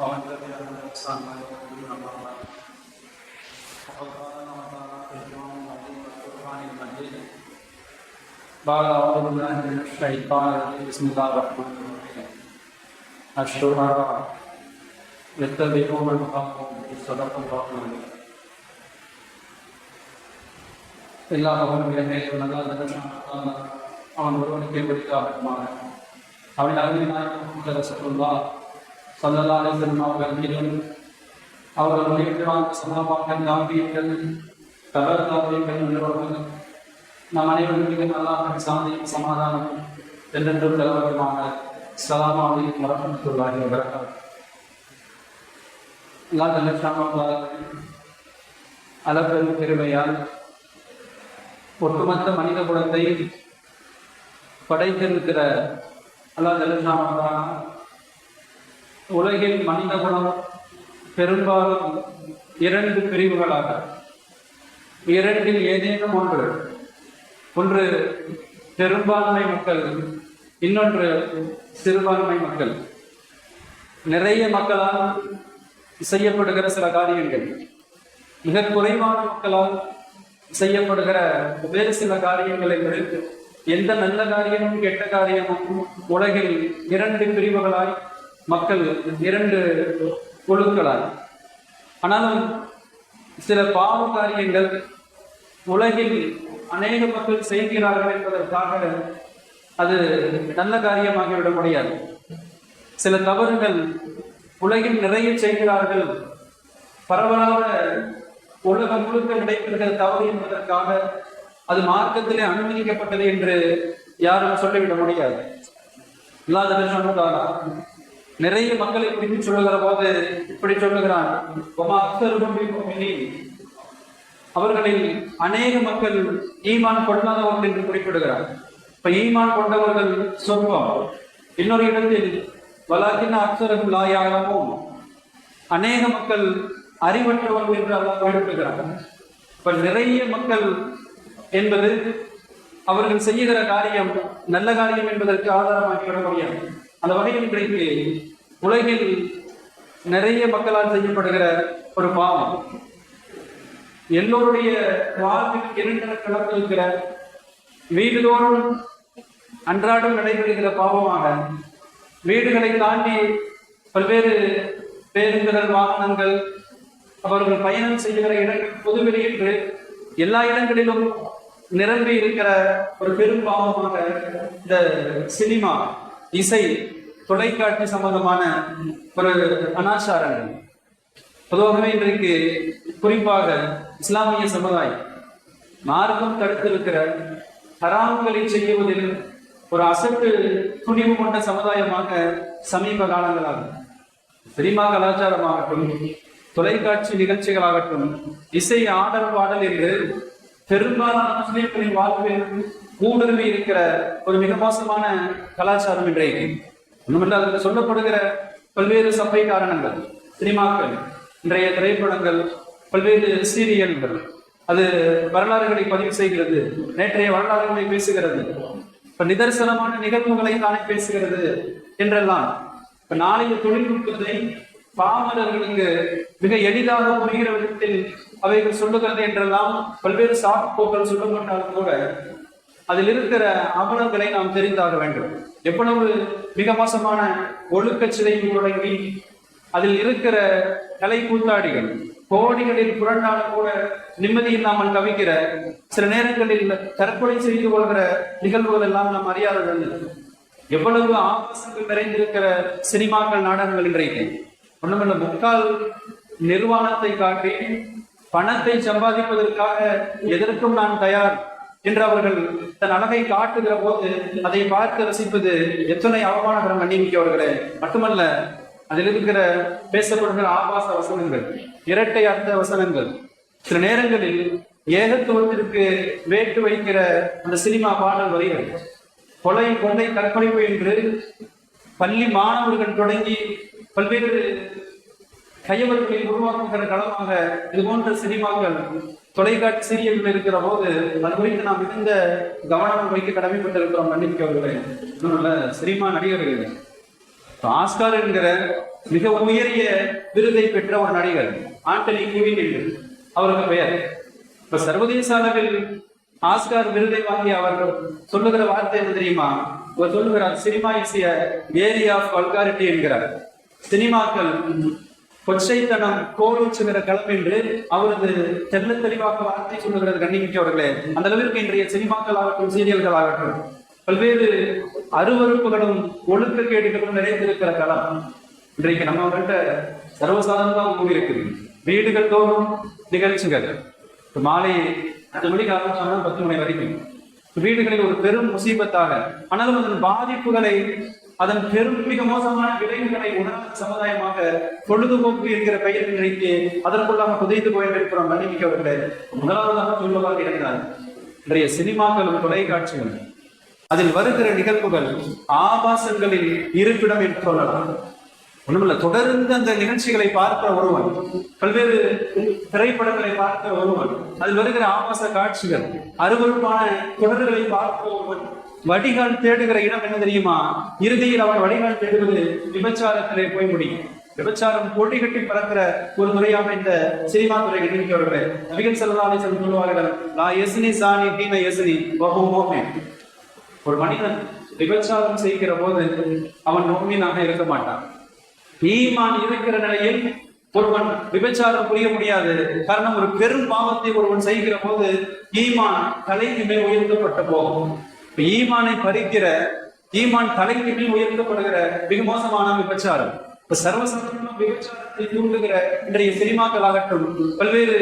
ومن تبعهم بإحسان إلى يوم الدين أما بعد فقد قال الله تعالى في القرآن العظيم والقرآن المجيد بعد أعوذ بالله من الشيطان الرجيم بسم الله الرحمن الرحيم الشهداء يتبعون الحق صدق الله العظيم எல்லா பகவனும் இலங்கையில் நல்லா அவன் ஒருவனுக்கே குறித்தாகட்டுமான அவன் அறிவினார் ரசகுல்லா சல்லல்லா அலிசல்லம் அவர்கள் மீதும் அவர்கள் முயற்சிவாங்க சமாபாக்கள் காந்தியங்கள் உள்ளவர்கள் நம் அனைவரும் மீது நல்லா சாந்தியும் சமாதானம் என்றென்றும் நிலவரமாக சலாமாவை அலைக்கும் வரமத்துல்லாஹி வபரகாத். அல்லா அளப்பெரும் பெருமையால் ஒட்டுமொத்த மனித குலத்தை படைத்திருக்கிற அல்லா தல்லா உலகில் மனித குலம் பெரும்பாலும் இரண்டு பிரிவுகளாக. இரண்டில் ஏதேனும் ஒன்று ஒன்று பெரும்பான்மை மக்கள் இன்னொன்று சிறுபான்மை மக்கள். நிறைய மக்களால் செய்யப்படுகிற சில காரியங்கள் மிக குறைவான மக்களால் செய்யப்படுகிற வேறு சில காரியங்களை விடுத்து எந்த நல்ல காரியமும் கெட்ட காரியமும் உலகில் இரண்டு பிரிவுகளாய் மக்கள் இரண்டு குழுக்களாக ஆனாலும் சில பாவ காரியங்கள் உலகில் அநேக மக்கள் செய்கிறார்கள் என்பதற்காக அது நல்ல காரியமாகிவிட முடியாது. சில தவறுகள் உலகில் நிறைய செய்கிறார்கள். பரவலாக உலகம் முழுக்க நடைபெறுகிற தவறு என்பதற்காக அது மார்க்கத்திலே அனுமதிக்கப்பட்டது என்று யாரும் சொல்லிவிட முடியாது. இல்லாத சொன்னதாரா நிறைய மக்களை குறித்து சொல்லுகிற போது இப்படி சொல்லுகிறான் அவர்களில் அநேக மக்கள் ஈமான் கொள்ளாதவர்கள் என்று குறிப்பிடுகிறார். இப்ப ஈமான் கொண்டவர்கள் சொற்பம் இன்னொரு இடத்தில் வலாகின அக்சரம் லாயாகவும் அநேக மக்கள் அறிவற்றவர்கள் என்று அல்லாஹ் குறிப்பிடுகிறார். இப்ப நிறைய மக்கள் என்பது அவர்கள் செய்கிற காரியம் நல்ல காரியம் என்பதற்கு ஆதாரமாக விட முடியாது அந்த வகையில் இன்றைக்கு உலகில் நிறைய மக்களால் செய்யப்படுகிற ஒரு பாவம். எல்லோருடைய வாழ்வில் இரண்டர கலந்திருக்கிற வீடுதோறும் அன்றாடம் நடைபெறுகிற பாவமாக வீடுகளை தாண்டி பல்வேறு பேருந்துகள் வாகனங்கள் அவர்கள் பயணம் செய்கிற இடங்கள் பொதுவெளியில் எல்லா இடங்களிலும் நிரம்பி இருக்கிற ஒரு பெரும் பாவமாக இந்த சினிமா இசை தொலைக்காட்சி சம்பந்தமான ஒரு அனாச்சாரங்கள் பொதுவாகவே இன்றைக்கு குறிப்பாக இஸ்லாமிய சமுதாயம் மார்க்கம் தடுத்திருக்கிற ஹராம்களை செய்யுவதில் ஒரு அசட்டு துணிவு கொண்ட சமுதாயமாக சமீப காலங்களாகும். சினிமா கலாச்சாரமாகட்டும் தொலைக்காட்சி நிகழ்ச்சிகளாகட்டும் இசை ஆடல் பாடல் என்று பெரும்பாலான முஸ்லிம்களின் வாழ்வில் ஊடுருவி இருக்கிற ஒரு மிக மோசமான கலாச்சாரம் இன்றைக்கு. ஒன்றுமில்ல அதில் சொல்லப்படுகிற பல்வேறு சபை காரணங்கள் சினிமாக்கள் இன்றைய திரைப்படங்கள் பல்வேறு சீரியல்கள் அது வரலாறுகளை பதிவு செய்கிறது நேற்றைய வரலாறுகளை பேசுகிறது இப்ப நிதர்சனமான நிகழ்வுகளை தானே பேசுகிறது என்றெல்லாம் இப்ப நாளைய தொழில்நுட்பத்தை பாமரர்களுக்கு மிக எளிதாக புரிகிற விதத்தில் அவைகள் சொல்லுகிறது என்றெல்லாம் பல்வேறு சாக்குப்போக்கள் சொல்லப்பட்டாலும் கூட அதில் இருக்கிற அமலங்களை நாம் தெரிந்தாக வேண்டும். எவ்வளவு மிக மோசமான ஒழுக்க சிதைவு தொடங்கி அதில் இருக்கிற கலை கூத்தாடிகள் கோடிகளில் புரண்டாலும் கூட நிம்மதி இல்லாமல் தவிக்கிற சில நேரங்களில் தற்கொலை செய்து கொள்கிற நிகழ்வுகள் எல்லாம் நாம் அறியாதது எவ்வளவு ஆபாசங்கள் நிறைந்திருக்கிற சினிமாக்கள் நாடகங்கள் இன்றைக்கு. ஒண்ணுமில்ல முக்கால் நிர்வாணத்தை காட்டி பணத்தை சம்பாதிப்பதற்காக எதற்கும் நான் தயார். என்று அவர்கள் தன் அழகை காட்டுகிற போது அதை பார்த்து ரசிப்பது எத்தனை அவமானகரம் மன்னிமிக்க அவர்களே மட்டுமல்ல அதில் இருக்கிற பேசப்படுகிற ஆபாச வசனங்கள் இரட்டை அர்த்த வசனங்கள். சில நேரங்களில் ஏகத்துவத்திற்கு வேட்டு வைக்கிற அந்த சினிமா பாடல் வரிகள் கொலை கொண்டை கற்பழிப்பு என்று பள்ளி மாணவர்கள் தொடங்கி பல்வேறு கையவர்களை உருவாக்குகிற களமாக இது போன்ற சினிமாக்கள் தொலைக்காட்சி சீரியல்கள் இருக்கிற போது அது குறித்து நாம் மிகுந்த கவனம் வைக்க கடமைப்பட்டிருக்கிறோம் மன்னிக்கவர்களே இன்னும் சினிமா நடிகர்கள். ஆஸ்கார் என்கிற மிக உயரிய விருதை பெற்ற ஒரு நடிகர் ஆண்டனி குவின் என்று அவருக்கு பெயர். இப்ப சர்வதேச அளவில் ஆஸ்கார் விருதை வாங்கி அவர் சொல்லுகிற வார்த்தை என்ன தெரியுமா? அவர் சொல்லுகிறார் cinema is area of vulgarity என்கிறார். சினிமாக்கள் கொச்சைத்தனம் கோலோச்சுகிற களம் என்று அவரது தெல்ல தெளிவாக வார்த்தை சொல்லுகிறது கண்ணிமிக்கவர்களே. அந்த அளவிற்கு இன்றைய சினிமாக்கள் ஆகட்டும் சீரியல்கள் ஆகட்டும் பல்வேறு அருவறுப்புகளும் ஒழுக்கக்கேடுகளும் நிறைந்திருக்கிற களம். இன்றைக்கு நம்ம அவர்கிட்ட சர்வசாதாரணமாக கூடி இருக்குது வீடுகள் தோறும் நிகழ்ச்சிகள். மாலை அஞ்சு மணிக்கு ஆரம்பிச்சாங்கன்னா பத்து மணி வரைக்கும். வீடுகளில் ஒரு பெரும் முசீபத்தாக. ஆனாலும் அதன் பாதிப்புகளை அதன் பெரும் மிக மோசமான விளைவுகளை உணராத சமுதாயமாக பொழுதுபோக்கு என்கிற பெயர் நினைத்து அதற்குள்ளாக புதைந்து போயிருக்கிறோம் மன்னிமிக்கவர்களே முதலாவதாக சொல்லுவாக இருந்தார் இன்றைய சினிமாக்களும் தொலைக்காட்சிகள் அதில் வருகிற நிகழ்வுகள் ஆபாசங்களில் இருப்பிடம் என்று சொல்லலாம். ஒண்ணுமில்ல தொடர்ந்து அந்த நிகழ்ச்சிகளை பார்க்கிற ஒருவன் பல்வேறு திரைப்படங்களை பார்க்கிற ஒருவன் அதில் வருகிற ஆபாச காட்சிகள் அருவருப்பான தொடர்களை பார்க்கிற ஒருவன் வடிகால் தேடுகிற இடம் என்ன தெரியுமா? இறுதியில் அவன் வடிகால் தேடுவது விபச்சாரத்திலே போய் முடியும். விபச்சாரம் போட்டி கட்டி பறக்கிற ஒரு துறையாக இந்த சினிமா துறை நினைக்கிறவர்களே நபிகள் செல்லதாலே சொல்லுவார்கள் நான் எசினி சாணி தீன எசினி பகுமோமே ஒரு மனிதன் விபச்சாரம் செய்கிற போது அவன் நோமீனாக இருக்க மாட்டான். ஈமான் இருக்கிற நிலையில் ஒருவன் விபச்சாரம் புரிய முடியாது. காரணம் ஒரு பெரும் பாவத்தை ஒருவன் செய்கிற போது ஈமான் தலைக்கு மேல் உயர்த்தப்பட்ட போகும். இப்ப ஈமானை பறிக்கிற ஈமான் தலைக்கு மேல் உயர்த்தப்படுகிற மிக மோசமான விபச்சாரம். இப்ப சர்வசாதாரண விபச்சாரத்தை தூண்டுகிற இன்றைய சினிமாக்கள் ஆகட்டும் பல்வேறு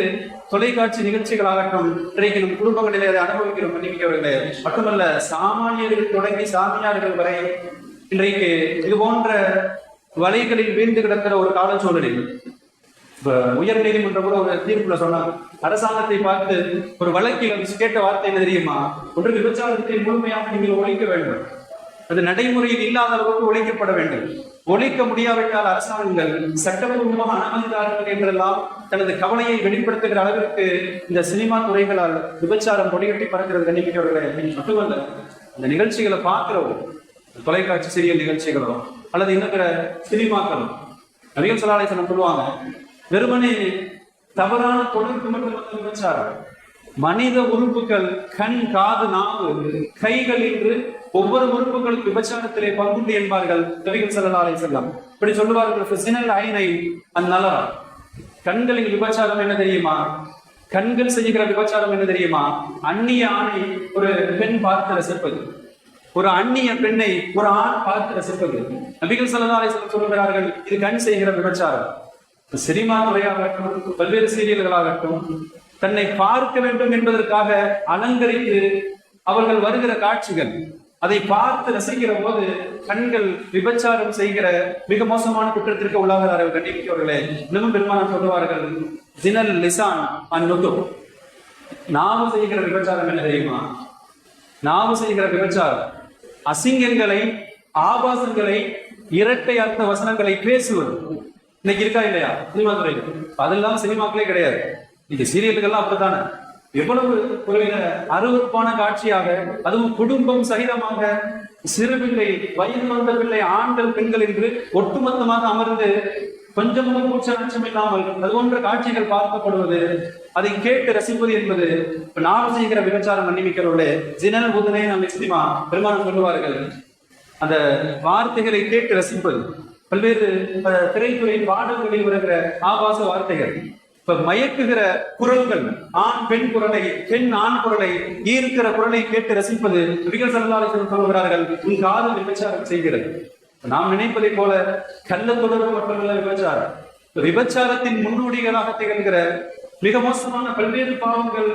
தொலைக்காட்சி நிகழ்ச்சிகள் ஆகட்டும் இன்றைக்கு நம் குடும்பங்களிலே அதை அனுபவிக்கிறோம் மன்னிக்கிறவர்களே மட்டுமல்ல சாமானியர்கள் தொடங்கி சாமியார்கள் வரை இன்றைக்கு இது போன்ற வலைகளில் வீழ்ந்து கிடக்கிற ஒரு காலச்சூழலில் இப்ப உயர் நீதிமன்றம் கூட ஒரு தீர்ப்புல சொன்னாங்க. அரசாங்கத்தை பார்த்து ஒரு வழக்கில் கேட்ட வார்த்தை என்ன தெரியுமா? ஒன்று விபச்சாரத்தை முழுமையாக நீங்கள் ஒழிக்க வேண்டும். அது நடைமுறையில் இல்லாத அளவுக்கு ஒழிக்கப்பட வேண்டும். ஒழிக்க முடியாவிட்டால் அரசாங்கங்கள் சட்டப்பூர்வமாக அனுமதித்தார்கள் என்றெல்லாம் தனது கவலையை வெளிப்படுத்துகிற அளவிற்கு இந்த சினிமா துறைகளால் விபச்சாரம் கொடிகட்டி பறக்கிறது கண்ணிக்கிறவர்களே மட்டுமல்ல அந்த நிகழ்ச்சிகளை பார்க்கிறோம். தொலைக்காட்சி சிறிய நிகழ்ச்சிகளோ அல்லது இன்னும் சினிமாக்களோ. நபிகள் சலாலேசனம் சொல்லுவாங்க வெறுமனே தவறான தொடர்பு மட்டும் விபச்சாரம் மனித உறுப்புகள் கண் காது நாவு கைகள் என்று ஒவ்வொரு உறுப்புகளும் விபச்சாரத்திலே பங்குண்டு என்பார்கள் நபிகள் செல்லலாலை செல்லம் இப்படி சொல்லுவார்கள் சினல் ஐனை அந்நலா கண்களின் விபச்சாரம் என்ன தெரியுமா? கண்கள் செய்கிற விபச்சாரம் என்ன தெரியுமா? அந்நிய ஆணை ஒரு பெண் பார்த்து ரசிப்பது ஒரு அந்நிய பெண்ணை ஒரு ஆண் பார்த்து ரசிப்பது நபிகள் செல்லலாலை சொல்லுகிறார்கள் இது கண் செய்கிற விபச்சாரம். சினிமா துறையாகட்டும் பல்வேறு சீரியல்களாகட்டும் தன்னை பார்க்க வேண்டும் என்பதற்காக அலங்கரித்து அவர்கள் வருகிற காட்சிகள் அதை பார்த்து ரசிக்கிற போது கண்கள் விபச்சாரம் செய்கிற மிக மோசமான குற்றத்திற்கு உள்ளாகிறார்கள் கண்டிப்பவர்களே இன்னும் பெருமானம் சொல்லுவார்கள் ஜினல் லிசான் அந்நுது நாம செய்கிற விபச்சாரம் என்ன தெரியுமா? நாம செய்கிற விபச்சாரம் அசிங்கங்களை ஆபாசங்களை இரட்டை அர்த்த வசனங்களை பேசுவது. இன்னைக்கு இருக்கா இல்லையா? சினிமா துறையில் இல்லாமல் சினிமாக்களே கிடையாது. இந்த சீரியல்கள்லாம் அப்படித்தானே? எவ்வளவு ஒரு அருவறுப்பான காட்சியாக அதுவும் குடும்பம் சகிதமாக சிறு பிள்ளை வயது வந்த பிள்ளை ஆண்கள் பெண்கள் என்று ஒட்டுமொத்தமாக அமர்ந்து கொஞ்சமும் கூச்ச இல்லாமல் அது போன்ற காட்சிகள் பார்க்கப்படுவது அதை கேட்டு ரசிப்பது என்பது இப்ப நாம் செய்கிற விபச்சாரம் மன்னிமிக்கிறவர்களே ஜினல் புதனே நம்ம சினிமா பெருமானம் சொல்லுவார்கள். அந்த வார்த்தைகளை கேட்டு ரசிப்பது. பல்வேறு திரைத்துறை பாடல்களில் வருகிற ஆபாச வார்த்தைகள் இப்ப மயக்குகிற குரல்கள் ஆண் பெண் குரலை பெண் ஆண் குரலை ஈர்க்கிற குரலை கேட்டு ரசிப்பது நபிகள் சல்லாசன் சொல்கிறார்கள் உன் காதல் விபச்சாரம் செய்கிறது. நாம் நினைப்பதை போல கள்ள தொடர்பு மட்டுமல்ல விபச்சாரம். விபச்சாரத்தின் முன்னோடிகளாக திகழ்கிற மிக மோசமான பல்வேறு பாவங்கள்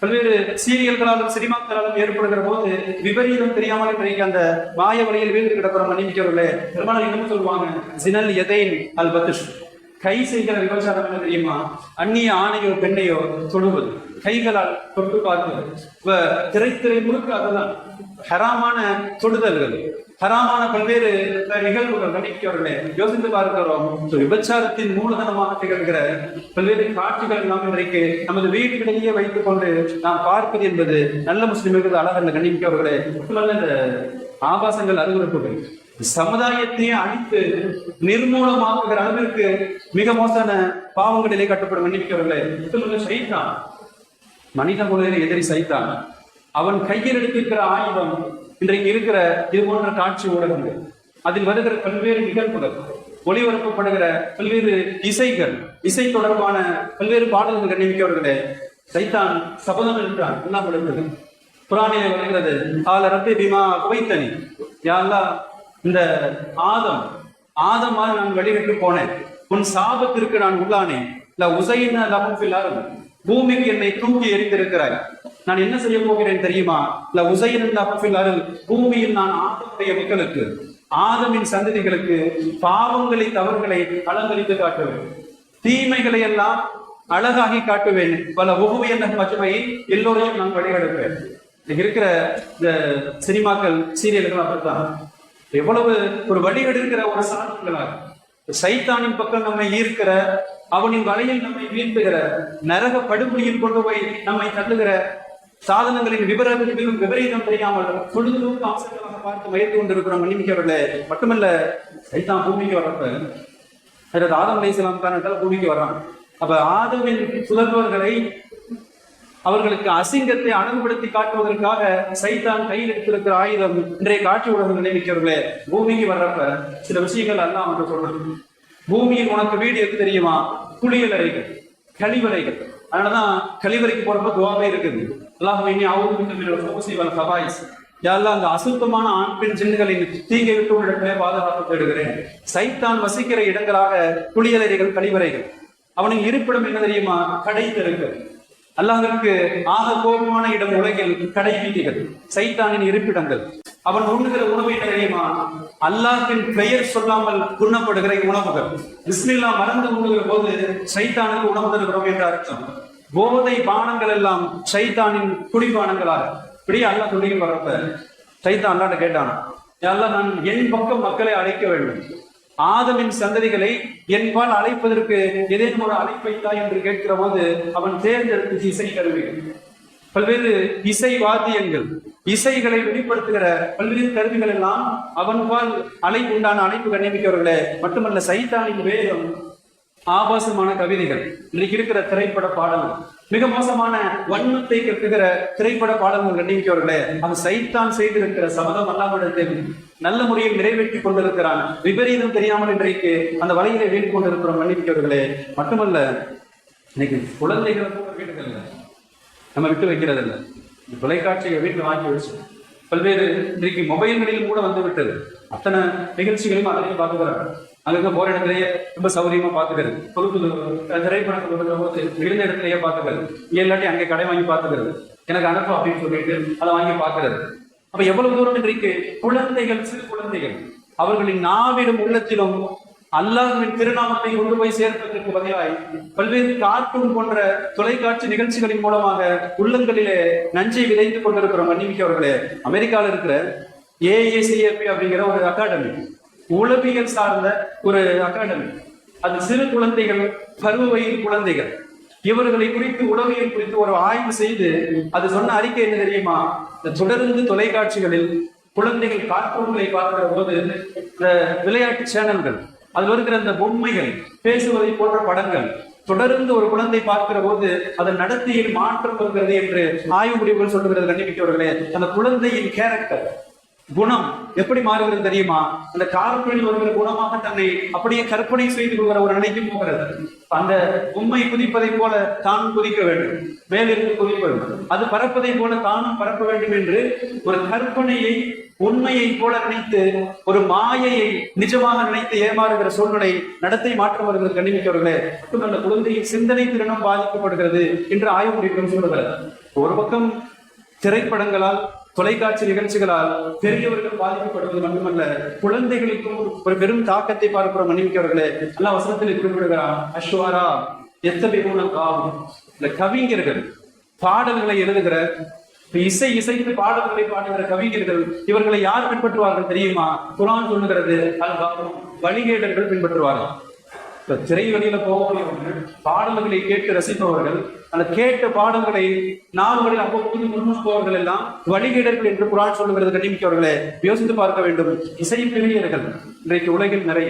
பல்வேறு சீரியல்களாலும் சினிமாக்களாலும் ஏற்படுகிற போது விபரீதம் தெரியாமல் இன்றைக்கு அந்த மாய வழியில் வீழ்ந்து கிடக்கிற மன்னிமிக்கவர்களே பெருமாள் இன்னமும் சொல்லுவாங்க? ஜினல் எதைன் அல் பத்துஷ் கை செய்கிற விபச்சாரம் என்ன தெரியுமா? அந்நிய ஆணையோ பெண்ணையோ தொழுவது. கைகளால் தொட்டு பார்ப்பது. திரைத்திரை முழுக்க அதுதான். ஹராமான தொடுதல்கள் ஹராமான பல்வேறு நிகழ்வுகள் கண்டிக்கிறவர்களே யோசித்து பார்க்கிறோம். விபச்சாரத்தின் மூலதனமாக திகழ்கிற பல்வேறு காட்சிகள் நாம் இன்றைக்கு நமது வீடுகளிலேயே வைத்துக் கொண்டு நாம் பார்ப்பது என்பது நல்ல முஸ்லிம்கள் அழகல்ல கண்டிக்கிறவர்களே மட்டுமல்ல இந்த ஆபாசங்கள் அருவறுப்புகள் சமுதாயத்தையே அழித்து நிர்மூலமாக்குகிற அளவிற்கு மிக மோசமான பாவங்களிலே கட்டுப்படும் மன்னிக்கிறவர்களே சொல்லுங்க சைத்தான் மனித குலையில எதிரி சைத்தான் அவன் கையில் எடுத்திருக்கிற ஆயுதம் இன்றைக்கு இருக்கிற இது போன்ற காட்சி ஊடகங்கள். அதில் வருகிற பல்வேறு நிகழ்வுகள் ஒளிபரப்பப்படுகிற பல்வேறு இசைகள் இசை தொடர்பான பல்வேறு பாடல்கள் கண்ணிமிக்கவர்களே சைத்தான் சபதம் என்றான் என்ன பண்ணுறது புராணிலே வருகிறது ஆல ரப்பி பிமா குவைத்தனி. யாரா இந்த ஆதம் ஆதமாக நான் வெளியிட்டு போனேன். உன் சாபத்திற்கு நான் உள்ளானேன். இல்ல உசைன லபம் பூமிக்கு என்னை தூக்கி எறிந்திருக்கிறாய். நான் என்ன செய்ய போகிறேன் தெரியுமா? இல்ல உசையின் அருள் பூமியில் நான் ஆதமுடைய மக்களுக்கு ஆதமின் சந்ததிகளுக்கு பாவங்களை தவறுகளை அலங்கரித்து காட்டுவேன். தீமைகளை எல்லாம் அழகாகி காட்டுவேன். பல உகுவியன் பசுமை எல்லோரையும் நான் வழிகெடுப்பேன் இருக்கிற இந்த சினிமாக்கள் சீரியல்கள் அப்படித்தான். எவ்வளவு ஒரு வழிகெடுக்கிற ஒரு சாதனங்களாக சைத்தானின் பக்கம் நம்மை ஈர்க்கிற அவனின் வலையில் நம்மை வீழ்த்துகிற நரக படுபடியில் கொண்டு போய் நம்மை தள்ளுகிற சாதனங்களின் விபரீதம் விபரீதம் தெரியாமல் பொழுதுபோக்கு அவசரமாக பார்த்து மயந்து கொண்டிருக்கிறோம் மன்னிமிக்கவர்களே. மட்டுமல்ல சைத்தான் பூமிக்கு வர்றப்ப அதாவது ஆதம் அலைசலாம் தான் பூமிக்கு வர்றான். அப்ப ஆதவின் சுதர்வர்களை அவர்களுக்கு அசிங்கத்தை அணுகுபடுத்தி காட்டுவதற்காக சைத்தான் கையில் எடுத்திருக்கிற ஆயுதம் இன்றைய காட்சி உலகம் நினைவிக்கிறவர்களே பூமிக்கு வர்றப்ப சில விஷயங்கள் எல்லாம் என்று சொல்றது பூமியில் உனக்கு வீடு எது தெரியுமா? குளியலறைகள் கழிவறைகள் அதனாலதான் கழிவறைக்கு போறப்ப துவாவே இருக்குது. அல்லாஹ் இனி அவங்க சபாயிஸ் யாரெல்லாம் அந்த அசுத்தமான ஆண் பெண் சின்னங்களின் தீங்கை விட்டு உன்னிடமே பாதுகாப்பு தேடுகிறேன். சைத்தான் வசிக்கிற இடங்களாக குளியலறைகள் கழிவறைகள் அவனின் இருப்பிடம் என்ன தெரியுமா? கடை தெருக்கள் அல்லாஹிற்கு ஆக கோபமான இடம் உலகில் கடை வீதிகள் சைத்தானின் இருப்பிடங்கள். அவன் உண்ணுகிற உணவு தெரியுமா? அல்லாஹின் பெயர் சொல்லாமல் உண்ணப்படுகிற உணவுகள். பிஸ்மில்லா மறந்து உண்ணுகிற போது சைத்தானுக்கு உணவு தருகிறோம் என்ற அர்த்தம். போதை பானங்கள் எல்லாம் சைத்தானின் குடிபானங்களாக. இப்படியே அல்லாஹ் துணியில் வரப்ப சைத்தான் அல்லாட்ட கேட்டான் அல்லாஹ் நான் என் பக்கம் மக்களை அழைக்க வேண்டும். ஆதமின் சந்ததிகளை என்பால் அழைப்பதற்கு ஏதேனும் ஒரு அழைப்பைத்தா என்று கேட்கிற போது அவன் தேர்ந்தெடுத்து இசை கருவிகள். பல்வேறு இசை வாத்தியங்கள் இசைகளை வெளிப்படுத்துகிற பல்வேறு கருவிகள் எல்லாம் அவன்பால் அழைப்பு உண்டான அழைப்பு கண்ணிமிக்கவர்களே மட்டுமல்ல சைத்தானின் வேதம் ஆபாசமான கவிதைகள் இன்றைக்கு இருக்கிற திரைப்பட பாடல்கள். மிக மோசமான வன்மத்தை கட்டுகிற திரைப்பட பாடல்கள் கண்டிக்கிறவர்களே அவன் சைத்தான் செய்திருக்கிற சபதம் அல்லாவிடத்தில் நல்ல முறையில் நிறைவேற்றி கொண்டிருக்கிறான். விபரீதம் தெரியாமல் இன்றைக்கு அந்த வலையிலே வீடு கொண்டிருக்கிறோம் மன்னிப்பவர்களே மட்டுமல்ல இன்னைக்கு குழந்தைகளை வீடுகள்ல நம்ம விட்டு வைக்கிறது இல்லை. தொலைக்காட்சியை வீட்டில் வாங்கி வச்சு பல்வேறு இன்றைக்கு மொபைல்களிலும் கூட வந்து விட்டது. அத்தனை நிகழ்ச்சிகளையும் அதிலையும் பார்த்துக்கிறாங்க. அங்கங்க போற இடத்துலயே ரொம்ப சௌகரியமா பாத்துக்கிறது புது திரைப்படத்தில் திரைப்படங்கள் கொடுக்குற போது விழுந்த இடத்துலயே பாத்துக்கிறது இல்லாட்டி அங்கே கடை வாங்கி பாத்துக்கிறது எனக்கு அனுப்பு அப்படின்னு சொல்லிட்டு அதை வாங்கி பாக்குறது அப்ப எவ்வளவு தூரம் இன்றைக்கு குழந்தைகள் சிறு குழந்தைகள் அவர்களின் நாவிலும் உள்ளத்திலும் அல்லாஹுவின் திருநாமத்தை கொண்டு போய் சேர்ப்பதற்கு பதிலாய் பல்வேறு கார்ட்டூன் போன்ற தொலைக்காட்சி நிகழ்ச்சிகளின் மூலமாக உள்ளங்களிலே நஞ்சை விதைத்துக் கொண்டிருக்கிறோம் மன்னிமிக்க அவர்களே அமெரிக்காவில் இருக்கிற ஏஏசிஎப்பி அப்படிங்கிற ஒரு அகாடமி உளவியல் சார்ந்த ஒரு அகாடமி அது சிறு குழந்தைகள் பருவ வயது குழந்தைகள். இவர்களை குறித்து உளவியல் குறித்து ஒரு ஆய்வு செய்து அது சொன்ன அறிக்கை என்ன தெரியுமா? இந்த தொடர்ந்து தொலைக்காட்சிகளில் குழந்தைகள் கார்ட்டூன்களை பார்க்கிற போது இந்த விளையாட்டு சேனல்கள் அதில் இருக்கிற அந்த பொம்மைகள் பேசுவதை போன்ற படங்கள் தொடர்ந்து ஒரு குழந்தை பார்க்கிற போது அதன் நடத்தையில் மாற்றம் வருகிறது என்று ஆய்வு முடிவுகள் சொல்லுகிறது கண்டிப்பிக்கவர்களே அந்த குழந்தையின் கேரக்டர் குணம் எப்படி மாறுகிறது தெரியுமா? அந்த கார்பனில் வருகிற குணமாக தன்னை அப்படியே கற்பனை செய்து கொள்கிற ஒரு நிலைக்கு போகிறது. அந்த உண்மை குதிப்பதை போல தானும் குதிக்க வேண்டும். மேலிருந்து குதிக்க வேண்டும். அது பறப்பதை போல தானும் பறக்க வேண்டும் என்று ஒரு கற்பனையை உண்மையை போல நினைத்து ஒரு மாயையை நிஜமாக நினைத்து ஏமாறுகிற சூழ்நிலை நடத்தை மாற்றம் வருகிறது கண்ணிமிக்கவர்களே மட்டுமல்ல குழந்தையின் சிந்தனை திறனும் பாதிக்கப்படுகிறது என்று ஆய்வு முடிவுகள் சொல்லுகிறது. ஒரு பக்கம் திரைப்படங்களால் தொலைக்காட்சி நிகழ்ச்சிகளால் பெரியவர்கள் பாதிக்கப்படுவது மட்டுமல்ல குழந்தைகளுக்கும் ஒரு பெரும் தாக்கத்தை பார்க்கிறோம் மன்னிமிக்கவர்களே எல்லா வசனத்தில் குறிப்பிடுகிறான் அஸ்வாரா எத்தனை காவும். இந்த கவிஞர்கள் பாடல்களை எழுதுகிற இசை இசைந்து பாடல்களை பாடுகிற கவிஞர்கள் இவர்களை யார் பின்பற்றுவார்கள் தெரியுமா? குரான் சொல்லுகிறது வழிகேடர்கள் பின்பற்றுவார்கள். இப்ப திரைவெளியில போகக்கூடியவர்கள் பாடல்களை கேட்டு ரசிப்பவர்கள் அந்த கேட்ட பாடல்களை நாடுகளில் அவ்வப்போது முன்னுப்பவர்கள் எல்லாம் வழிகேடர்கள் என்று குரான் சொல்லுகிறது கண்டிப்பிக்கவர்களே யோசித்து பார்க்க வேண்டும். இசை பிரியர்கள் இன்றைக்கு உலகில் நிறைய.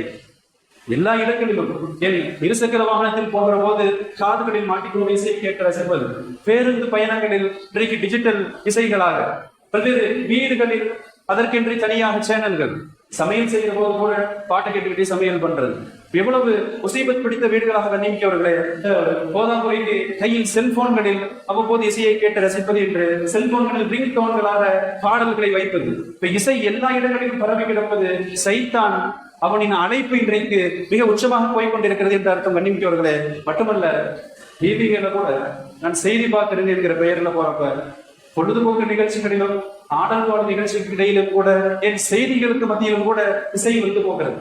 எல்லா இடங்களிலும் என் இருசக்கர வாகனத்தில் போகிற போது காதுகளில் மாட்டிக்கொண்டு இசை கேட்டு ரசிப்பது பேருந்து பயணங்களில் இன்றைக்கு டிஜிட்டல் இசைகளாக பல்வேறு வீடுகளில் அதற்கென்று தனியாக சேனல்கள் சமையல் செய்கிற போது கூட பாட்டு கேட்டுக்கிட்டே சமையல் பண்றது. எவ்வளவு முசீபத் பிடித்த வீடுகளாக கண்ணிமிக்கவர்களே போதாக்குறைக்கு கையில் செல்போன்களில் அவ்வப்போது இசையை கேட்டு ரசிப்பது என்று செல்போன்களில் ரிங் டோன்களாக பாடல்களை வைப்பது. இப்ப இசை எல்லா இடங்களிலும் பரவி கிடப்பது சைத்தான். அவனின் அழைப்பு இன்றைக்கு மிக உச்சமாக போய்கொண்டிருக்கிறது என்று அர்த்தம் கண்ணிமிக்கவர்களே மட்டுமல்ல டிவிகளை கூட நான் செய்தி பார்க்கிறேன் என்கிற பெயர்ல போறப்ப பொழுதுபோக்கு நிகழ்ச்சிகளிலும் ஆடல் பாடல் நிகழ்ச்சிக்கு இடையிலும் கூட என் செய்திகளுக்கு மத்தியிலும் கூட இசை வந்து போகிறது.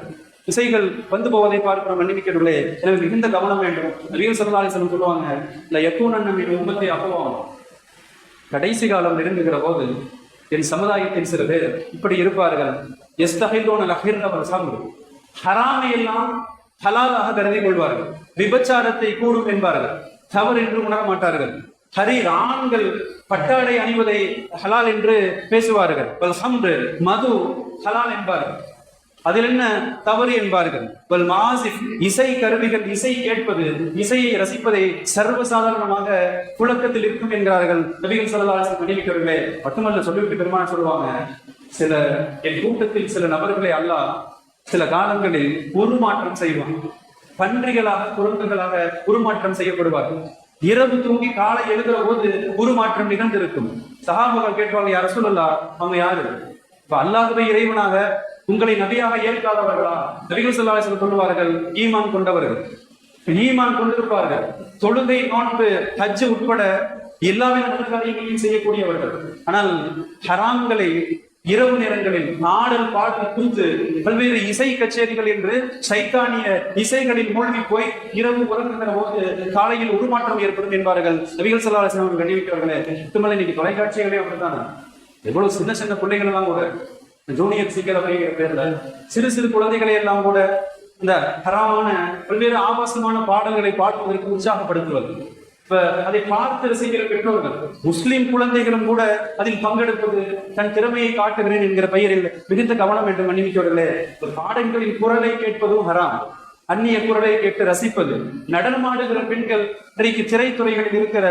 இசைகள் வந்து போவதை பார்க்கிறோம் மன்னிக்கிறவர்களே எனவே மிகுந்த கவனம் வேண்டும். நபிகள் சல்லாசனம் சொல்லுவாங்க இல்ல எப்பூனன் நம்ம உண்மத்தை அப்போவாங்க கடைசி காலம் நெருங்குகிற போது என் சமுதாயத்தின் சில பேர் இப்படி இருப்பார்கள். எஸ்தகைதோன லஹிர்னவர் சாமி ஹராமை எல்லாம் ஹலாலாக கருதி கொள்வார்கள். விபச்சாரத்தை கூடும் என்பார்கள். தவறு என்று உணர மாட்டார்கள் ஹரீர் ஆண்கள் பட்டாடை அணிவதை ஹலால் என்று பேசுவார்கள். வல் ஹம்ரு மது ஹலால் என்பார்கள். அதில் என்ன தவறு என்பார்கள்? வல் மாசிப் இசை கருவிகள் இசை கேட்பது இசையை ரசிப்பதை சர்வசாதாரணமாக புழக்கத்தில் இருக்கும் என்கிறார்கள் நபிகள் சொல்லலாசன் மன்னிக்கிறவர்களே மட்டுமல்ல சொல்லிவிட்டு பெருமான சொல்லுவாங்க சில என் கூட்டத்தில் சில நபர்களை அல்லாஹ் சில காலங்களில் உருமாற்றம் செய்வான். பன்றிகளாக குரங்குகளாக உருமாற்றம் செய்யப்படுவார்கள். இரவு தூங்கி காலை எழுதுற போது உருமாற்றம் நிகழ்ந்திருக்கும். சகாபர்கள் கேட்பாங்க யார சொல்லலா அவங்க யாரு? இப்ப அல்லாதவை இறைவனாக உங்களை நபியாக ஏற்காதவர்களா? நபிகள் சொல்லாசல் சொல்லுவார்கள் ஈமான் கொண்டவர்கள். ஈமான் கொண்டிருப்பார்கள். தொழுகை நோன்பு ஹஜ் உட்பட எல்லாமே நல்ல காரியங்களையும் செய்யக்கூடியவர்கள். ஆனால் ஹராம்களை இரவு நேரங்களில் நாடல் பாடல் குறித்து பல்வேறு இசை கச்சேரிகள் என்று சைத்தானிய இசைகளில் மூழ்கி போய் இரவு உறங்குகிற போது காலையில் உருமாற்றம் ஏற்படும் என்பார்கள். நபிகள் சல்லாசன் அவர்கள் கண்டிப்பார்களே மட்டுமல்ல இன்னைக்கு தொலைக்காட்சிகளே அப்படித்தானே. எவ்வளவு சின்ன சின்ன பிள்ளைகள் எல்லாம் கூட ஜூனியர் சீக்கிரமை பேர்ல சிறு சிறு குழந்தைகளை எல்லாம் கூட இந்த தரமான பல்வேறு ஆபாசமான பாடல்களை பாடுவதற்கு உற்சாகப்படுத்துவது. இப்ப அதை பார்த்து ரசிக்கிற பெற்றோர்கள் முஸ்லிம் குழந்தைகளும் கூட அதில் பங்கெடுப்பது தன் திறமையை காட்டுகிறேன் என்கிற பெயரில் மிகுந்த கவனம் என்று மன்னிமிக்கவர்களே பாடங்களின் குரலை கேட்பதும் ஹராம். அந்நிய குரலை கேட்டு ரசிப்பது. நடனமாடுகிற பெண்கள் இன்றைக்கு திரைத்துறைகளில் இருக்கிற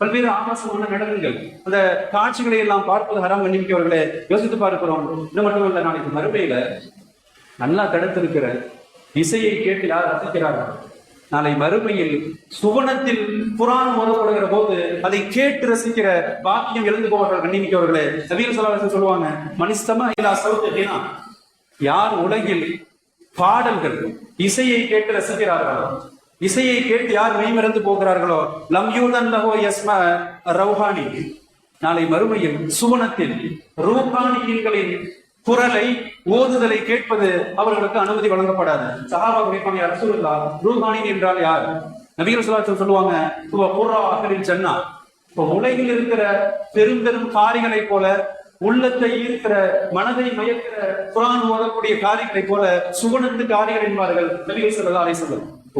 பல்வேறு ஆபாசமான நடனங்கள். அந்த காட்சிகளை எல்லாம் பார்ப்பது ஹராம் மன்னிமிக்கவர்களே யோசித்து பார்க்கிறோம். இன்னும் மட்டுமல்ல நாளைக்கு மறுமையில நல்லா தடுத்திருக்கிற இசையை கேட்டு யார் ரசிக்கிறார்கள்? நாளை மறுமையில் சுவனத்தில் புராணம் மோதப்படுகிற போது அதை கேட்டு ரசிக்கிற பாக்கியம் எழுந்து போவார்கள் கண்ணிமிக்கவர்களே நவீன சொல்லாசன் சொல்லுவாங்க மனிஸ்தமா இல்லா சௌத்தினா யார் உலகில் பாடல்கள் இசையை கேட்டு ரசிக்கிறார்களோ இசையை கேட்டு யார் மெய்மறந்து போகிறார்களோ லம்யூதன் லஹோ யஸ்ம ரௌஹானி. நாளை மறுமையில் சுவனத்தில் ரூபானியன்களின் குரலை ஓதுதலை கேட்பது அவர்களுக்கு அனுமதி வழங்கப்படாது. சஹாபா கேட்பாங்க யார் ரசூலுல்லா ரூஹானி என்றால் யார்? நபிகள் சொல்லாச்சல் சொல்லுவாங்க புறா அகலில் சென்னா இப்போ உலகில் இருக்கிற பெரும் பெரும் காரிகளை போல உள்ளத்தை ஈர்க்கிற மனதை மயக்கிற குரான் ஓதக்கூடிய காரியங்களை போல சுவனத்து காரியங்கள் என்பார்கள். நபிகள் சொல்லா அலை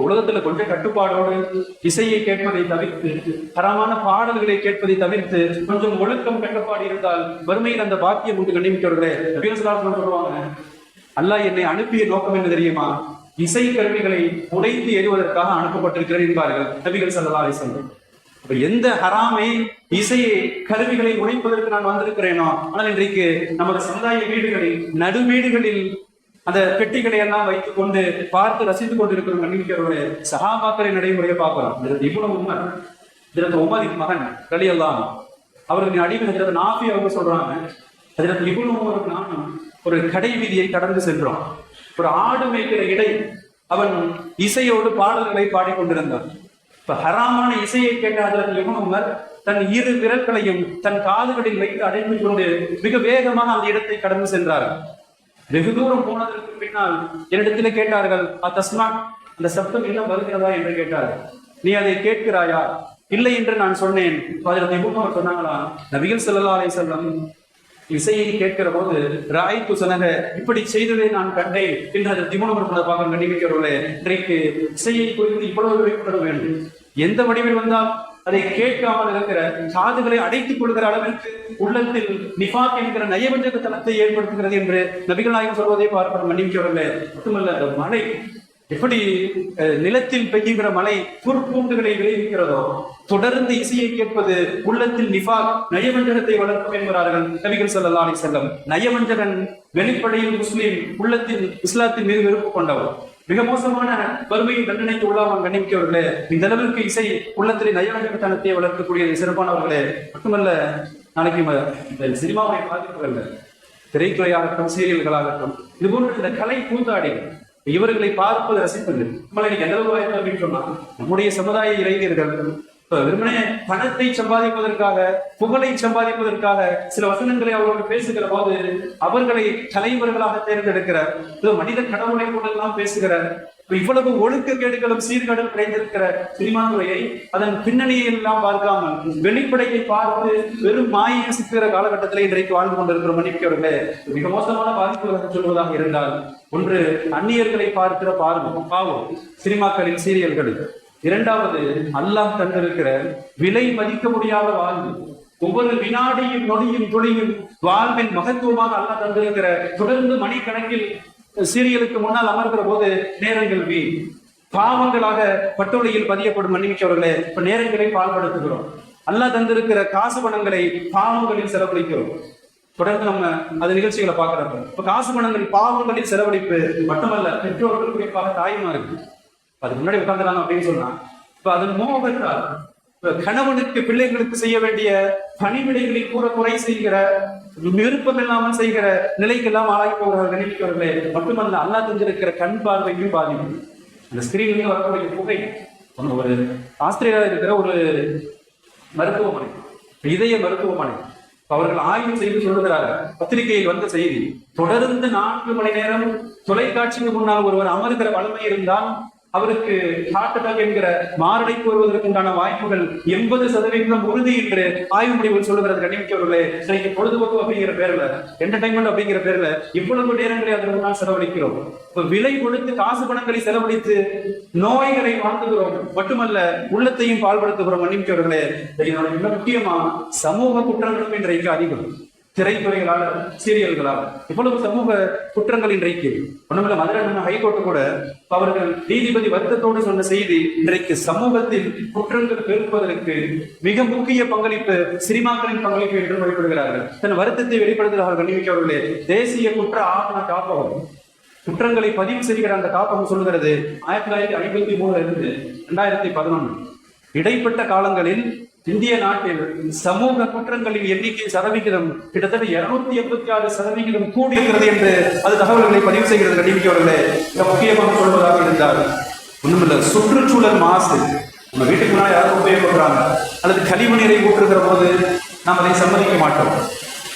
உலகத்துல கொஞ்சம் கட்டுப்பாடோடு இசையை கேட்பதை தவிர்த்து தரமான பாடல்களை கேட்பதை தவிர்த்து கொஞ்சம் ஒழுக்கம் கட்டுப்பாடு இருந்தால் வறுமையில் அந்த பாக்கியம் உண்டு கண்டிப்பார்களே நபிகள் சொல்லுவாங்க அல்லாஹ் என்னை அனுப்பிய நோக்கம் என்ன தெரியுமா? இசை கருவிகளை உடைத்து எறிவதற்காக அனுப்பப்பட்டிருக்கிறேன் என்பார்கள் நபிகள் சல்லா அலை எந்த ஹராமை இசையை கருவிகளை உடைப்பதற்கு நான் வந்திருக்கிறேனோ ஆனால் இன்றைக்கு நமது சமுதாய வீடுகளில் நடு வீடுகளில் அந்த பெட்டிகளை எல்லாம் வைத்துக் கொண்டு பார்த்து ரசித்துக் கொண்டிருக்கிறோம் கண்டிப்பாக சகாபாக்கரை நடைமுறையை பார்க்கிறோம் இவ்வளவு உமர் இதற்கு உமரின் மகன் கலி அல்லாம் அவர்களுக்கு அடிமை இதற்கு நாஃபி அவங்க சொல்றாங்க அதற்கு இவ்வளவு ஒரு நானும் ஒரு கடை வீதியை கடந்து சென்றோம். ஒரு ஆடு மேய்க்கிற இடை அவன் இசையோடு பாடல்களை பாடிக்கொண்டிருந்தான். இப்ப ஹராமான இசையை கேட்ட அதற்கு உமர் தன் இரு விரல்களையும் தன் காதுகளில் வைத்து அடைந்து கொண்டு மிக வேகமாக அந்த இடத்தை கடந்து சென்றார்கள் வெகு தூரம் போனதற்கு பின்னால் என்னிடத்தில் கேட்டார்கள் தஸ்மா அந்த சப்தம் இன்னும் வருகிறதா? என்று கேட்டார்கள் நீ அதை கேட்கிறாயா? இல்லை என்று நான் சொன்னேன். அதில் நிபுணர் சொன்னாங்களா? நபிகள் செல்லல்லா அலை செல்லம் இசையை கேட்கிற போது ராய் துசனக இப்படி செய்ததை நான் கண்டேன். என்று அந்த திமுனவர் பாகம் கண்டிப்பிக்கிறவர்களே இன்றைக்கு இசையை குறித்து இவ்வளவு விழிப்புணர வேண்டும். எந்த வடிவில் வந்தால் அதை கேட்காமல் இருக்கிற சாதுகளை அடைத்துக் கொள்கிற அளவிற்கு உள்ளத்தில் நிஃபாக் என்கிற நயவஞ்சகத்தனத்தை ஏற்படுத்துகிறது என்று நபிகள் நாயகம் சொல்வதை பார்ப்பது மன்னிக்கவில்லை. மட்டுமல்ல அந்த மழை எப்படி அஹ், நிலத்தில் பெய்கின்ற மழை புற்பூண்டுகளை விளைவிக்கிறதோ தொடர்ந்து இசையை கேட்பது உள்ளத்தில் நிஃபா நயவஞ்சகத்தை வளர்க்கும் என்கிறார்கள் நபிகள் ஸல்லல்லாஹு அலைஹி செல்லம் நயவஞ்சகன் வெளிப்படையில் முஸ்லீம் உள்ளத்தில் இஸ்லாத்தின் மீது வெறுப்பு கொண்டவர். மிக மோசமான வறுமையின் தண்டனைக்கு உள்ளாமல் கண்ணிமிக்கவர்களே இந்த அளவிற்கு இசை உள்ளத்திலே நயவஞ்சகத்தனத்தை வளர்க்கக்கூடிய சிறப்பானவர்களே மட்டுமல்ல நாளைக்கு இந்த சினிமாவை பாதிப்புகள் திரைத்துறையாகட்டும் சீரியல்களாகட்டும் இது போன்ற இந்த கலை கூத்தாடிகள் இவர்களை பார்ப்பது ரசிப்பது நம்மளை எந்த அளவு வாய்ப்பு அப்படின்னு சொன்னா நம்முடைய சமுதாய இளைஞர்கள் வெறுமனே பணத்தை சம்பாதிப்பதற்காக புகழை சம்பாதிப்பதற்காக சில வசனங்களை அவர்கள் பேசுகிற போது அவர்களை தலைவர்களாக தேர்ந்தெடுக்கிற மனித கடவுளை கொண்டெல்லாம் பேசுகிற இவ்வளவு ஒழுக்க கேடுகளும் சீர்கேடும் கிடைந்திருக்கிற சினிமா அதன் பின்னணியை எல்லாம் பார்க்காமல் வெளிப்படையை பார்த்து வெறும் மாயை சிக்கிற காலகட்டத்திலே இன்றைக்கு வாழ்ந்து கொண்டிருக்கிற மன்னிப்பவர்களே மிக மோசமான பாதிப்புகள் சொல்வதாக இருந்தால் ஒன்று அந்நியர்களை பார்க்கிற பார்வம் பாவம் சினிமாக்களின் சீரியல்களில். இரண்டாவது அல்லாஹ் தந்திருக்கிற விலை மதிக்க முடியாத வாழ்வு. ஒவ்வொரு வினாடியும் நொடியும் துளியும் வாழ்வின் மகத்துவமாக அல்லாஹ் தந்திருக்கிற தொடர்ந்து மணிக்கணக்கில் சீரியலுக்கு முன்னால் அமர்கிற போது நேரங்கள் வீண். பாவங்களாக பட்டோலியில் பதியப்படும் மன்னிமிக்கவர்களே இப்ப நேரங்களை பால்படுத்துகிறோம் அல்லாஹ் தந்திருக்கிற காசு பணங்களை பாவங்களில் செலவழிக்கிறோம். தொடர்ந்து நம்ம அந்த நிகழ்ச்சிகளை பார்க்கிறப்ப இப்ப காசு பணங்கள் பாவங்களில் செலவழிப்பு மட்டுமல்ல பெற்றோர்கள் குறிப்பாக தாய்மார்கள் அதுக்கு முன்னாடி உட்காந்துடலாம் அப்படின்னு சொன்னா இப்ப அதன் மோகம் என்றால் கணவனுக்கு பிள்ளைகளுக்கு செய்ய வேண்டிய பணிவிடைகளில் கூட குறை செய்கிற விருப்பம் இல்லாமல் செய்கிற நிலைக்கெல்லாம் ஆளாகி போகிறார்கள் நினைக்கிறவர்களே மட்டுமல்ல அல்லா தந்திருக்கிற கண் பார்வையும் பாதிக்கும். அந்த ஸ்கிரீன்லயும் வரக்கூடிய புகை ஒரு ஆஸ்திரேலியாவில் இருக்கிற ஒரு மருத்துவமனை இதய மருத்துவமனை. அவர்கள் ஆய்வு செய்து சொல்லுகிறார்கள் பத்திரிகையில் வந்த செய்தி தொடர்ந்து நான்கு மணி நேரம் தொலைக்காட்சிக்கு முன்னால் ஒருவர் அமர்கிற வலிமை இருந்தால் அவருக்கு ஹார்ட் அட்டாக் என்கிற மாரடைப்பு வருவதற்குண்டான வாய்ப்புகள் எண்பது சதவீதம் உறுதி என்று ஆய்வு முடிவுகள் சொல்லுகிறது. கண்டிப்பார்களே இன்னைக்கு பொழுதுபோக்கு அப்படிங்கிற பேர்ல என்டர்டைன்மெண்ட் அப்படிங்கிற பேர்ல இவ்வளவு நேரங்களை அதற்கு நாம் செலவழிக்கிறோம். இப்ப விலை கொடுத்து காசு பணங்களை செலவழித்து நோய்களை வாழ்ந்துகிறோம் மட்டுமல்ல உள்ளத்தையும் பால்படுத்துகிறோம். மன்னிக்கிறவர்களே இதனோட மிக முக்கியமா சமூக குற்றங்களும் இன்றைக்கு அதிகம். திரைத்துறைகளால சீரியல்களால். இவ்வளவு சமூக குற்றங்கள் இன்றைக்கு. ஒண்ணுமில்ல மதுரை ஹைகோர்ட்டு கூட அவர்கள் நீதிபதி வருத்தத்தோடு சொன்ன செய்தி இன்றைக்கு சமூகத்தில் குற்றங்கள் பெருப்பதற்கு மிக முக்கிய பங்களிப்பு சினிமாக்களின் பங்களிப்பு என்று வழிபடுகிறார்கள் தன் வருத்தத்தை வெளிப்படுத்துகிறார்கள் கண்ணிமிக்கவர்களே தேசிய குற்ற ஆவண காப்பகம். குற்றங்களை பதிவு செய்கிற அந்த காப்பகம் சொல்லுகிறது ஆயிரத்தி தொள்ளாயிரத்தி ஐம்பத்தி மூணுல இருந்து ரெண்டாயிரத்தி பதினொன்று இடைப்பட்ட காலங்களில் இந்திய நாட்டில் சமூக குற்றங்களின் எண்ணிக்கை சதவிகிதம் கிட்டத்தட்ட இருநூத்தி எண்பத்தி ஆறு சதவிகிதம் கூடியிருக்கிறது என்று அது தகவல்களை பதிவு செய்கிறது கண்டிப்பார்களே மிக முக்கியமாக சொல்வதாக இருந்தார். ஒண்ணுமில்ல சுற்றுச்சூழல் மாசு. நம்ம வீட்டுக்கு முன்னாடி யாரும் உபயோகப்படுறாங்க அல்லது கழிவு நீரை ஊற்றுகிற போது நாம் அதை சம்மதிக்க மாட்டோம்.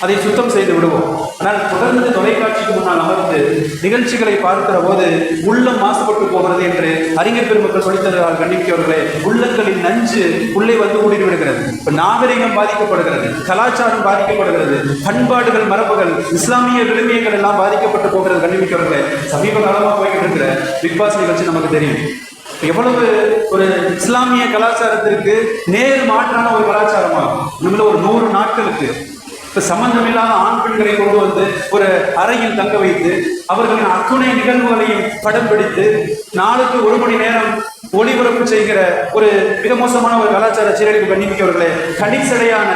அதை சுத்தம் செய்து விடுவோம். ஆனால் தொடர்ந்து தொலைக்காட்சிக்கு முன்னால் அமர்ந்து நிகழ்ச்சிகளை பார்க்கிற போது உள்ளம் மாசுபட்டு போகிறது என்று அறிஞர் பெருமக்கள் சொல்லித்தருவார் கண்டிப்பவர்களே உள்ளங்களின் நஞ்சு உள்ளே வந்து கூடி விடுகிறது இப்போ நாகரிகம் பாதிக்கப்படுகிறது கலாச்சாரம் பாதிக்கப்படுகிறது பண்பாடுகள் மரபுகள் இஸ்லாமிய விழுமியங்கள் எல்லாம் பாதிக்கப்பட்டு போகிறது கண்டிப்பவர்களே சமீப காலமாக போய்கிட்டு இருக்கிற பிக் பாஸ் நிகழ்ச்சி நமக்கு தெரியும். எவ்வளவு ஒரு இஸ்லாமிய கலாச்சாரத்திற்கு நேர் மாற்றான ஒரு கலாச்சாரமாகும். நம்மள ஒரு நூறு நாட்களுக்கு இப்போ சம்பந்தமில்லாத ஆண் பெண்களை கொண்டு வந்து ஒரு அறையில் தங்க வைத்து அவர்களின் அத்துணை நிகழ்வுகளையும் படம் பிடித்து நாளுக்கு ஒரு மணி நேரம் ஒளிபரப்பு செய்கிற ஒரு மிக மோசமான ஒரு கலாச்சார சீரழிப்பு கண்டிப்பிக்கவர்களே கணிசடையான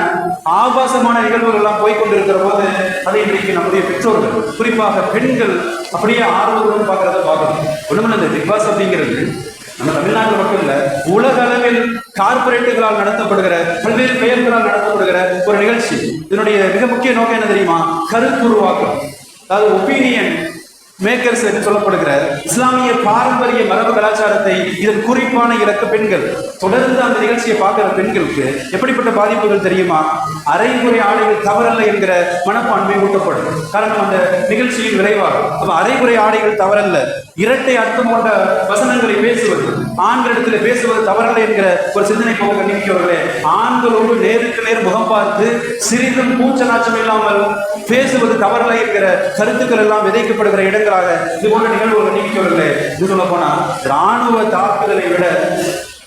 ஆபாசமான நிகழ்வுகள் எல்லாம் போய்கொண்டிருக்கிற போது அதை இன்றைக்கு நம்முடைய பெற்றோர்கள் குறிப்பாக பெண்கள் அப்படியே ஆர்வத்துடன் பார்க்கறத பார்க்கணும். ஒன்றுமில்ல இந்த பிக் பாஸ் அப்படிங்கிறது நம்ம தமிழ்நாட்டில் மட்டும் இல்ல உலக அளவில் கார்பரேட்டுகளால் நடத்தப்படுகிற பல்வேறு பெயர்களால் நடத்தப்படுகிற ஒரு நிகழ்ச்சி. இதனுடைய மிக முக்கிய நோக்கம் என்ன தெரியுமா? கருத்துருவாக்கம். அதாவது ஒப்பீனியன் மேக்கர்ஸ் என்று சொல்லப்படுகிற இஸ்லாமிய பாரம்பரிய மரபு கலாச்சாரத்தை இதன் குறிப்பான இலக்க பெண்கள் தொடர்ந்து அந்த நிகழ்ச்சியை பார்க்கிற பெண்களுக்கு எப்படிப்பட்ட பாதிப்புகள் தெரியுமா? அரைகுறை ஆடைகள் தவறல்ல என்கிற மனப்பான்மை ஊட்டப்படும். காரணம் அந்த நிகழ்ச்சியின் விளைவாகும். அப்ப அரைகுறை ஆடைகள் தவறல்ல. இரட்டை அர்த்தம் கொண்ட வசனங்களை பேசுவது ஆண்களிடத்தில் பேசுவது தவறல்ல என்கிற ஒரு சிந்தனை போக கண்ணிமிக்கவர்களே ஆண்களோடு நேருக்கு நேர் முகம் பார்த்து சிறிதும் கூச்ச நாச்சம் இல்லாமல் பேசுவது தவறல்ல என்கிற கருத்துக்கள் எல்லாம் விதைக்கப்படுகிற இடங்களாக இது போன்ற நிகழ்வுகள் கண்ணிமிக்கவர்களே இது சொல்ல போனா ராணுவ தாக்குதலை விட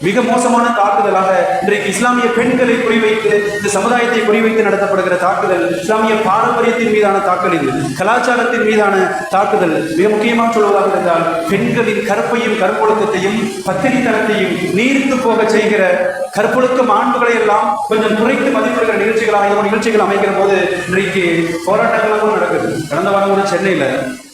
மிக மோசமான தாக்குதலாக இன்றைக்கு இஸ்லாமிய பெண்களை குறிவைத்து இந்த சமுதாயத்தை குறிவைத்து நடத்தப்படுகிற தாக்குதல் இஸ்லாமிய பாரம்பரியத்தின் மீதான தாக்குதல் இது கலாச்சாரத்தின் மீதான தாக்குதல் மிக முக்கியமாக சொல்வதாக இருந்தால் பெண்களின் கற்பையும் கற்பொழுக்கத்தையும் பத்திரித்தனத்தையும் நீர்த்து போக செய்கிற கற்பொழுக்கம் ஆண்புகளை எல்லாம் கொஞ்சம் குறைத்து மதிப்பிடுகிற நிகழ்ச்சிகளாக நிகழ்ச்சிகள் அமைக்கிற போது இன்றைக்கு போராட்டங்களும் நடக்குது. கடந்த வாரம் கூட சென்னையில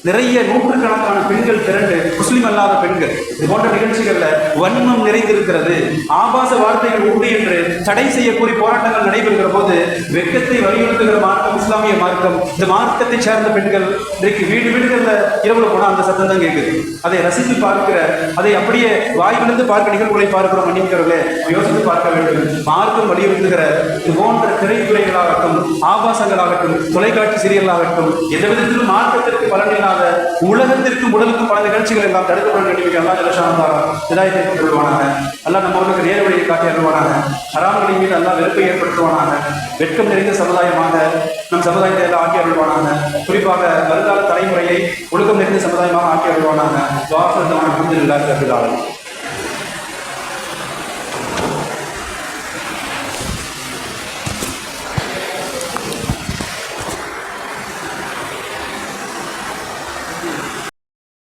நிறைய நூற்றுக்கணக்கான பெண்கள் திரண்டு முஸ்லீம் அல்லாத பெண்கள் இது போன்ற நிகழ்ச்சிகள்ல வன்மம் நிறைந்திருக்கிறது. ஆபாச வார்த்தைகள் உண்டு என்று தடை செய்யக்கூடிய போராட்டங்கள் நடைபெறுகிற போது வெக்கத்தை வலியுறுத்துகிற மார்க்கம் இஸ்லாமிய மார்க்கம் இந்த மார்க்கத்தை சேர்ந்த பெண்கள் இன்றைக்கு வீடு வீடுகளில் இரவுல போனால் அந்த சத்தம் தான் கேட்குது. அதை ரசித்து பார்க்கிற அதை அப்படியே வாய் விழுந்து பார்க்க நிகழ்வுகளை பார்க்கிறோம் மன்னிக்கிறவர்களே யோசித்து பார்க்க வேண்டும். மார்க்கம் வலியுறுத்துகிற இது போன்ற திரைத்துறைகளாகட்டும் ஆபாசங்களாகட்டும் தொலைக்காட்சி சீரியலாகட்டும் எந்த விதத்திலும் மார்க்கத்திற்கு பலன் இல்லாத உலகத்திற்கும் உடலுக்கும் பல நிகழ்ச்சிகள் எல்லாம் தடுக்கப்பட வேண்டும் அல்லா ஜலசானதாக இதாயத்தை கொள்வானாங்க. அல்லா நம்ம உலக நேர வழியை காட்டி அருள்வானாக ஹராம்களின் மீது அல்லா வெறுப்பை ஏற்படுத்துவானாங்க. வெட்கம் நிறைந்த சமுதாயமாக நம் சமுதாயத்தை எல்லாம் ஆக்கி அருள்வானாங்க. குறிப்பாக வருங்கால தலைமுறையை ஒழுக்கம் நிறைந்த சமுதாயமாக ஆக்கி அருள்வானாங்க. வாசல் அஹமதுல்லாஹி இல்லாத ஆலமீன்.